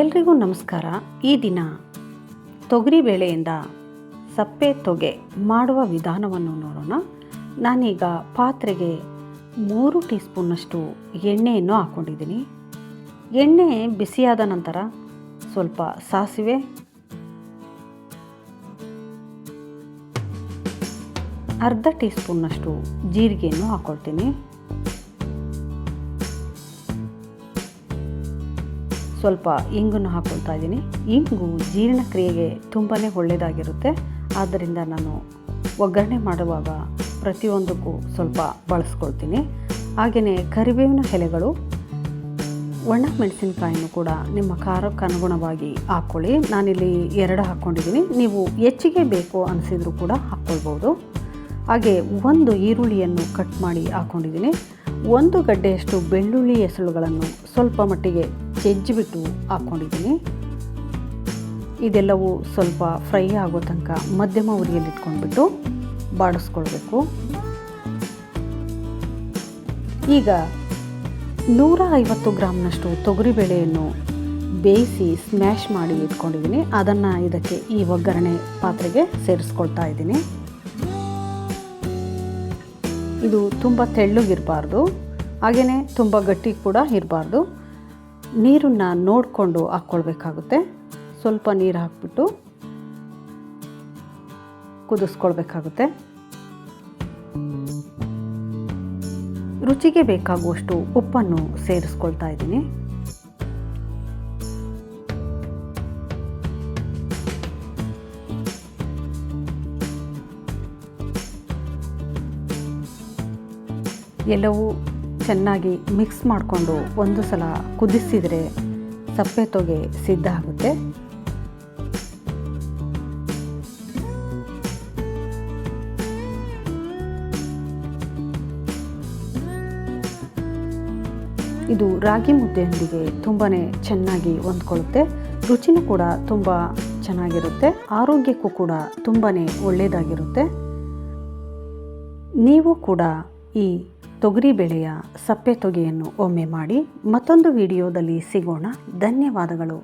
ಎಲ್ರಿಗೂ ನಮಸ್ಕಾರ. ಈ ದಿನ ತೊಗರಿ ಬೇಳೆಯಿಂದ ಸಪ್ಪೆ ತೊಗೆ ಮಾಡುವ ವಿಧಾನವನ್ನು ನೋಡೋಣ. ನಾನೀಗ ಪಾತ್ರೆಗೆ ಮೂರು ಟೀ ಸ್ಪೂನ್ನಷ್ಟು ಎಣ್ಣೆಯನ್ನು ಹಾಕ್ಕೊಂಡಿದ್ದೀನಿ ಎಣ್ಣೆ ಬಿಸಿಯಾದ ನಂತರ ಸ್ವಲ್ಪ ಸಾಸಿವೆ. ಅರ್ಧ ಟೀ ಸ್ಪೂನ್ನಷ್ಟು ಜೀರಿಗೆಯನ್ನು ಹಾಕ್ಕೊಳ್ತೀನಿ ಸ್ವಲ್ಪ ಇಂಗನ್ನು ಹಾಕ್ಕೊಳ್ತಾ ಇದ್ದೀನಿ. ಇಂಗು ಜೀರ್ಣಕ್ರಿಯೆಗೆ ತುಂಬಾ ಒಳ್ಳೆಯದಾಗಿರುತ್ತೆ. ಆದ್ದರಿಂದ ನಾನು ಒಗ್ಗರಣೆ ಮಾಡುವಾಗ ಪ್ರತಿಯೊಂದಕ್ಕೂ ಸ್ವಲ್ಪ ಬಳಸ್ಕೊಳ್ತೀನಿ. ಹಾಗೆಯೇ ಕರಿಬೇವಿನ ಎಲೆಗಳು, ಒಣ ಮೆಣಸಿನಕಾಯಿನೂ ಕೂಡ ನಿಮ್ಮ ಖಾರಕ್ಕೆ ಅನುಗುಣವಾಗಿ ಹಾಕ್ಕೊಳ್ಳಿ ನಾನಿಲ್ಲಿ ಎರಡು ಹಾಕ್ಕೊಂಡಿದ್ದೀನಿ. ನೀವು ಹೆಚ್ಚಿಗೆ ಬೇಕು ಅನಿಸಿದರೂ ಕೂಡ ಹಾಕ್ಕೊಳ್ಬೋದು. ಹಾಗೆ ಒಂದು ಈರುಳ್ಳಿಯನ್ನು ಕಟ್ ಮಾಡಿ ಹಾಕ್ಕೊಂಡಿದ್ದೀನಿ. ಒಂದು ಗಡ್ಡೆಯಷ್ಟು ಬೆಳ್ಳುಳ್ಳಿ ಎಸಳುಗಳನ್ನು ಸ್ವಲ್ಪ ಮಟ್ಟಿಗೆ ಜಜ್ಜಿಬಿಟ್ಟು ಹಾಕ್ಕೊಂಡಿದ್ದೀನಿ ಇದೆಲ್ಲವೂ ಸ್ವಲ್ಪ ಫ್ರೈ ಆಗೋ ತನಕ ಮಧ್ಯಮ ಉರಿಯಲ್ಲಿ ಇಟ್ಕೊಂಡ್ಬಿಟ್ಟು ಬಾಡಿಸ್ಕೊಳ್ಬೇಕು. ಈಗ ನೂರ ಐವತ್ತು ಗ್ರಾಮ್ನಷ್ಟು ತೊಗರಿಬೇಳೆಯನ್ನು ಬೇಯಿಸಿ ಸ್ಮ್ಯಾಶ್ ಮಾಡಿ ಇಟ್ಕೊಂಡಿದ್ದೀನಿ. ಅದನ್ನು ಇದಕ್ಕೆ ಈ ಒಗ್ಗರಣೆ ಪಾತ್ರೆಗೆ ಸೇರಿಸ್ಕೊಳ್ತಾ ಇದ್ದೀನಿ. ಇದು ತುಂಬ ತೆಳ್ಳಗಿರಬಾರ್ದು. ಹಾಗೆಯೇ ತುಂಬ ಗಟ್ಟಿ ಕೂಡ ಇರಬಾರ್ದು. ನೀರನ್ನು ನೋಡಿಕೊಂಡು ಹಾಕ್ಕೊಳ್ಬೇಕಾಗುತ್ತೆ. ಸ್ವಲ್ಪ ನೀರು ಹಾಕ್ಬಿಟ್ಟು ಕುದಿಸ್ಕೊಳ್ಬೇಕಾಗುತ್ತೆ. ರುಚಿಗೆ ಬೇಕಾಗುವಷ್ಟು ಉಪ್ಪನ್ನು ಸೇರಿಸ್ಕೊಳ್ತಾ ಇದ್ದೀನಿ. ಎಲ್ಲವೂ ಚೆನ್ನಾಗಿ ಮಿಕ್ಸ್ ಮಾಡಿಕೊಂಡು ಒಂದು ಸಲ ಕುದಿಸಿದರೆ ಸಪ್ಪೆ ತೊಗೆ ಸಿದ್ಧ ಆಗುತ್ತೆ. ಇದು ರಾಗಿ ಮುದ್ದೆಯೊಂದಿಗೆ ತುಂಬಾ ಚೆನ್ನಾಗಿ ಹೊಂದ್ಕೊಳ್ಳುತ್ತೆ. ರುಚಿನೂ ಕೂಡ ತುಂಬ ಚೆನ್ನಾಗಿರುತ್ತೆ. ಆರೋಗ್ಯಕ್ಕೂ ಕೂಡ ತುಂಬಾ ಒಳ್ಳೆಯದಾಗಿರುತ್ತೆ ನೀವು ಕೂಡ ಈ ತೊಗರಿಬೇಳೆಯ ಸಪ್ಪೆ ತೊಗೆಯನ್ನು ಒಮ್ಮೆ ಮಾಡಿ ಮತ್ತೊಂದು ವಿಡಿಯೋದಲ್ಲಿ ಸಿಗೋಣ. ಧನ್ಯವಾದಗಳು.